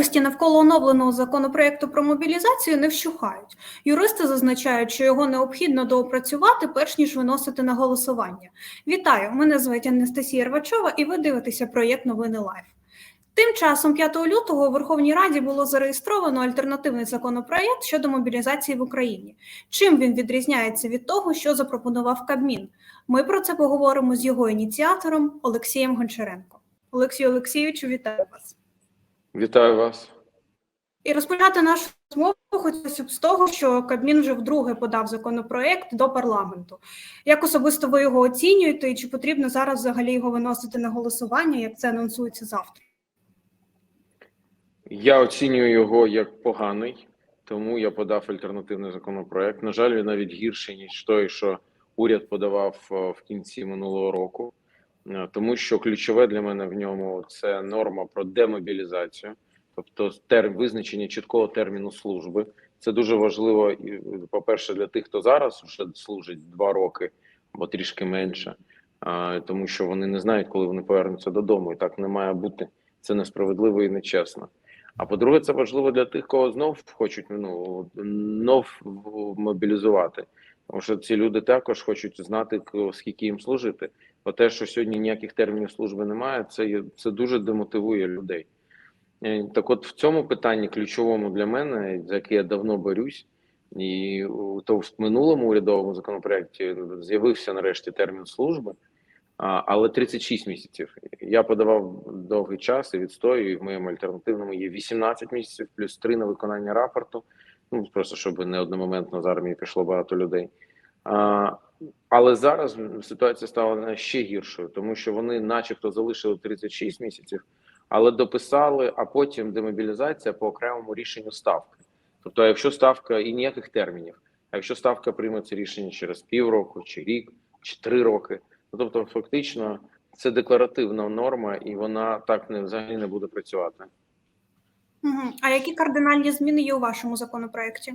Пристрасті навколо оновленого законопроекту про мобілізацію не вщухають. Юристи зазначають, що його необхідно доопрацювати, перш ніж виносити на голосування. Вітаю! Мене звуть Анастасія Рвачова, і ви дивитеся проєкт Новини Лайф. Тим часом, 5 лютого, у Верховній Раді було зареєстровано альтернативний законопроект щодо мобілізації в Україні. Чим він відрізняється від того, що запропонував Кабмін? Ми про це поговоримо з його ініціатором Олексієм Гончаренко. Олексію Олексійовичу, вітаю вас. Вітаю вас. І розпочати нашу розмову хотілося б з того, що Кабмін вже вдруге подав законопроект до парламенту. Як особисто ви його оцінюєте, і чи потрібно зараз взагалі його виносити на голосування, як це анонсується завтра? Я оцінюю його як поганий, тому я подав альтернативний законопроект. На жаль, він навіть гірший, ніж той, що уряд подавав е, в кінці минулого року, тому що ключове для мене в ньому це норма про демобілізацію, тобто тер визначення чіткого терміну служби. Це дуже важливо, по-перше, для тих, хто зараз вже служить два роки або трішки менше, тому що вони не знають, коли вони повернуться додому, і так не має бути. Це несправедливо і нечесно. А по-друге, це важливо для тих, кого знов хочуть ну, знов мобілізувати. Тому що ці люди також хочуть знати, скільки їм служити. Бо те, що сьогодні ніяких термінів служби немає, це це дуже демотивує людей. Е, Так, от в цьому питанні ключовому для мене, за яке я давно борюсь, і то в минулому урядовому законопроекті з'явився нарешті термін служби, але 36 місяців. Я подавав довгий час і відстою, і в моєму альтернативному є 18 місяців, плюс 3 на виконання рапорту. Ну просто щоб не одномоментно з армії пішло багато людей. Але зараз ситуація стала ще гіршою, тому що вони, начебто, залишили 36 місяців, але дописали, а потім демобілізація по окремому рішенню ставки. Тобто, якщо ставка і ніяких термінів, а якщо ставка прийме це рішення через півроку, чи рік, чи три роки, ну тобто, фактично, це декларативна норма, і вона так не взагалі не буде працювати. А які кардинальні зміни є у вашому законопроекті?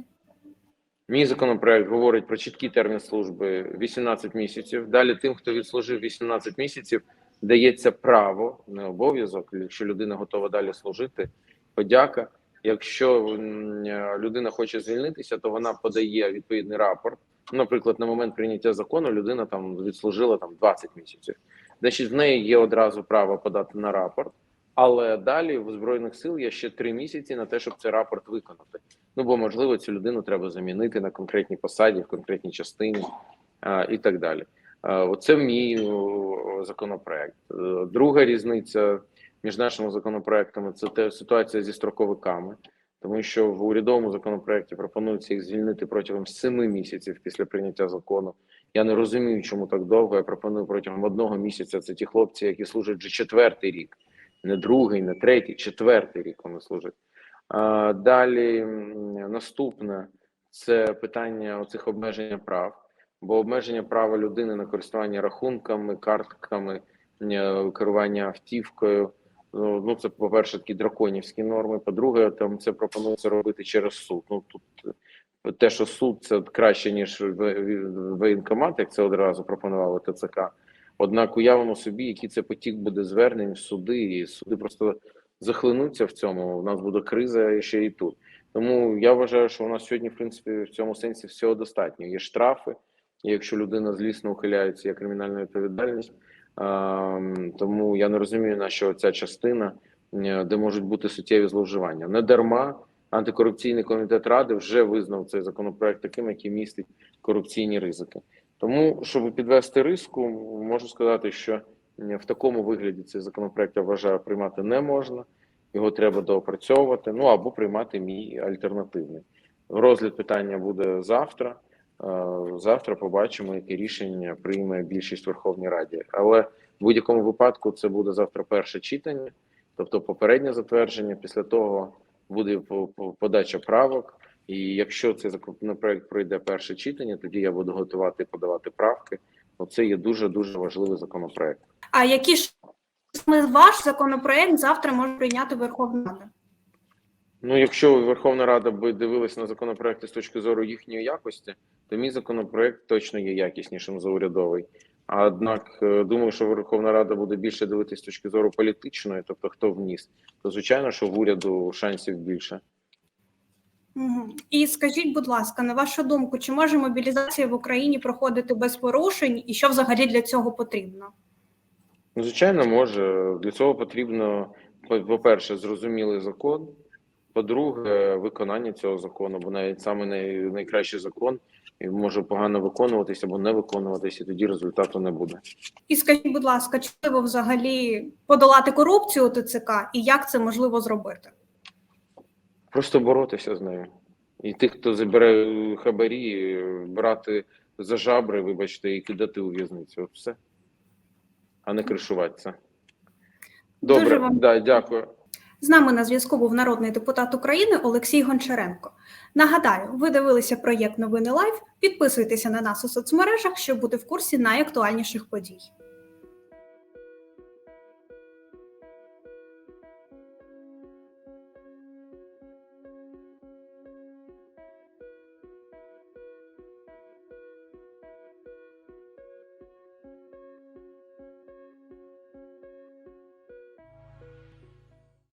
Мій законопроект говорить про чіткий термін служби 18 місяців. Далі тим, хто відслужив 18 місяців, дається право, не обов'язок. Якщо людина готова далі служити, подяка. Якщо е, людина хоче звільнитися, то вона подає відповідний рапорт. Наприклад, на момент прийняття закону людина там відслужила там 20 місяців. Значить, в неї є одразу право подати на рапорт, але далі в збройних сил є ще три місяці на те, щоб цей рапорт виконати. Ну бо можливо цю людину треба замінити на конкретній посаді, в конкретній частині а, і так далі. А, Оце мій законопроект. Е, Друга різниця між нашими законопроектами це те ситуація зі строковиками, тому що в урядовому законопроекті пропонується їх звільнити протягом семи місяців після прийняття закону. Я не розумію, чому так довго. Я пропоную протягом одного місяця. Це ті хлопці, які служать вже четвертий рік, не другий, не третій, четвертий рік вони служать. Далі наступне це питання оцих обмеження прав, бо обмеження права людини на користування рахунками, картками, е, керування автівкою. Ну, ну це по-перше, такі драконівські норми. По-друге, там це пропонується робити через суд. Ну тут е, те, що суд це краще ніж воєнкомат, як це одразу пропонувало ТЦК. Однак уявимо собі, який це потік буде звернень в суди, і суди просто захлинуться в цьому. У нас буде криза ще і тут. Тому я вважаю, що у нас сьогодні, в принципі, в цьому сенсі всього достатньо. Є штрафи, і якщо людина злісно ухиляється, є кримінальна відповідальність. Тому я не розумію, на що ця частина, де можуть бути суттєві зловживання. Не дарма антикорупційний комітет ради вже визнав цей законопроект таким, який містить корупційні ризики. Тому, щоб підвести риску, можу сказати, що в такому вигляді цей законопроект я вважаю приймати не можна. Його треба доопрацьовувати. Ну або приймати мій альтернативний. Розгляд питання буде завтра. Е, Завтра побачимо, яке рішення прийме більшість в Верховній Раді. Але в будь-якому випадку це буде завтра перше читання, тобто попереднє затвердження. Після того буде по- по- подача правок. І якщо цей законопроект пройде перше читання, тоді я буду готувати і подавати правки. Оце є дуже дуже важливий законопроект. А які ж ваш законопроект завтра може прийняти Верховна Рада? Ну, якщо Верховна Рада би дивилась на законопроекти з точки зору їхньої якості, то мій законопроект точно є якіснішим за урядовий. Однак е, думаю, що Верховна Рада буде більше дивитися з точки зору політичної, тобто хто вніс, то звичайно, що в уряду шансів більше. І скажіть, будь ласка, на вашу думку, чи може мобілізація в Україні проходити без порушень, і що взагалі для цього потрібно? Ну, звичайно, може. Для цього потрібно, по- по-перше, зрозумілий закон. По-друге, виконання цього закону, бо навіть саме най- найкращий закон може погано виконуватися або не виконуватися, і тоді результату не буде. І скажіть, будь ласка, чи можливо взагалі подолати корупцію у ТЦК, і як це можливо зробити? Просто боротися з нею. І тих, хто забере е, хабарі, е, брати за жабри, вибачте, і кидати у в'язницю. От все. А не кришуватися. Дуже Добре, вам да, дякую. З нами на зв'язку був народний депутат України Олексій Гончаренко. Нагадаю, ви дивилися проєкт Новини Лайв. Підписуйтеся на нас у соцмережах, щоб бути в курсі найактуальніших подій.